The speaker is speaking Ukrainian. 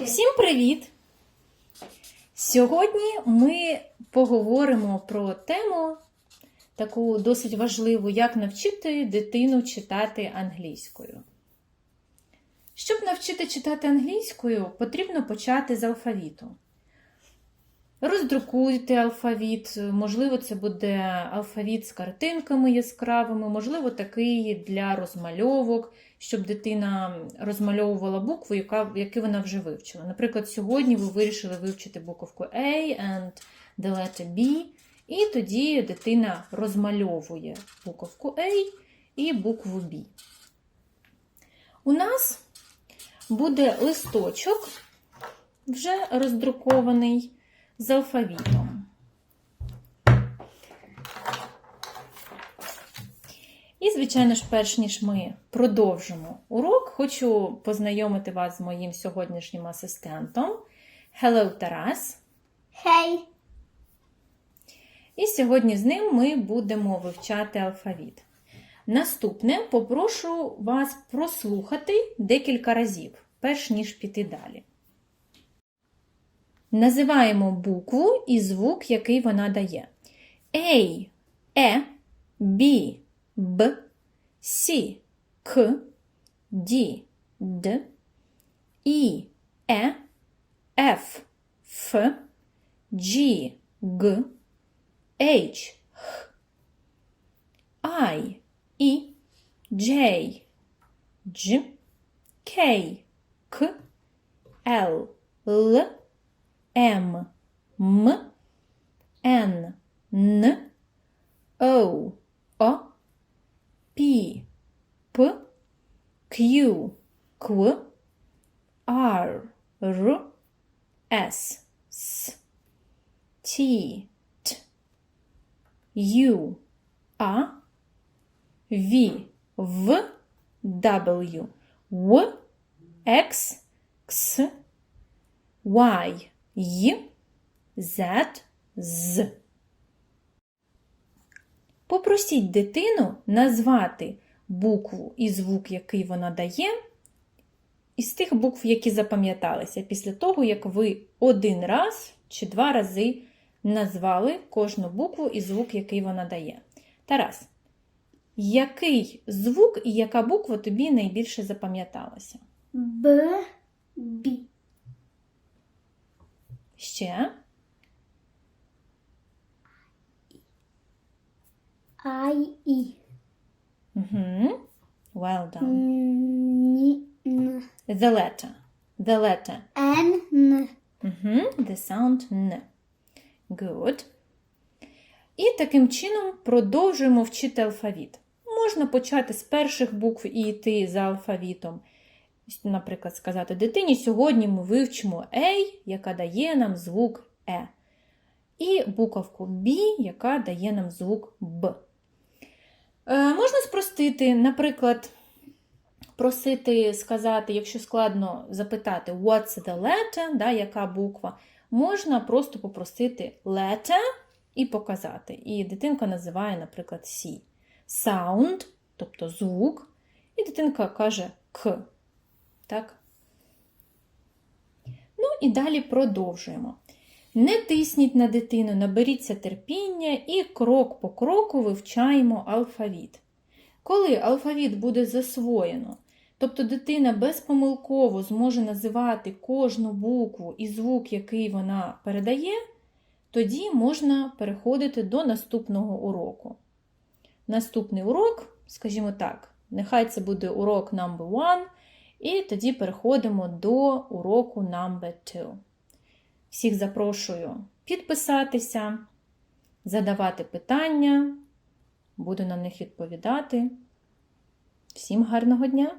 Всім привіт! Сьогодні ми поговоримо про тему таку досить важливу, як навчити дитину читати англійською. Щоб навчити читати англійською, потрібно почати з алфавіту. Роздрукуйте алфавіт, можливо, це буде алфавіт з картинками яскравими, можливо, такий для розмальовок, щоб дитина розмальовувала букву, яку вона вже вивчила. Наприклад, сьогодні ви вирішили вивчити буковку A and the letter B, і тоді дитина розмальовує буковку A і букву B. У нас буде листочок, вже роздрукований з алфавітом. І, звичайно ж, перш ніж ми продовжимо урок, хочу познайомити вас з моїм сьогоднішнім асистентом. Hello, Тарас! Hey. І сьогодні з ним ми будемо вивчати алфавіт. Наступне попрошу вас прослухати декілька разів, перш ніж піти далі. Називаємо букву і звук, який вона дає. A, Е, B, Б, С, К, Д, Д, І, Е, Ф, Ф, G, Г, H, Х, I, І, J, Дж, К, К, Л, Л, M, M, N, N, O, O, P, P, Q, Q, R, R, S, S, T, T, U, A, V, V, W, W, X, X, Y. Й, Z, З. Попросіть дитину назвати букву і звук, який вона дає, із тих букв, які запам'яталися, після того, як ви один раз чи два рази назвали кожну букву і звук, який вона дає. Тарас, який звук і яка буква тобі найбільше запам'яталася? Б. Б. Ще? I. І. Угу. Well done. Н. The letter. The letter. Н. Угу. The sound Н. Good. І таким чином продовжуємо вчити алфавіт. Можна почати з перших букв і йти за алфавітом. Наприклад, сказати дитині, сьогодні ми вивчимо A, яка дає нам звук Е. І буковку B, яка дає нам звук Б. Е, можна спростити, наприклад, просити сказати, якщо складно запитати what's the letter, да, яка буква, можна просто попросити letter і показати. І дитинка називає, наприклад, C. Sound, тобто звук, і дитинка каже К. Так? Ну і далі продовжуємо. Не тисніть на дитину, наберіться терпіння і крок по кроку вивчаємо алфавіт. Коли алфавіт буде засвоєно, тобто дитина безпомилково зможе називати кожну букву і звук, який вона передає, тоді можна переходити до наступного уроку. Наступний урок, скажімо так, нехай це буде урок number one, і тоді переходимо до уроку number 2. Всіх запрошую підписатися, задавати питання, буду на них відповідати. Всім гарного дня!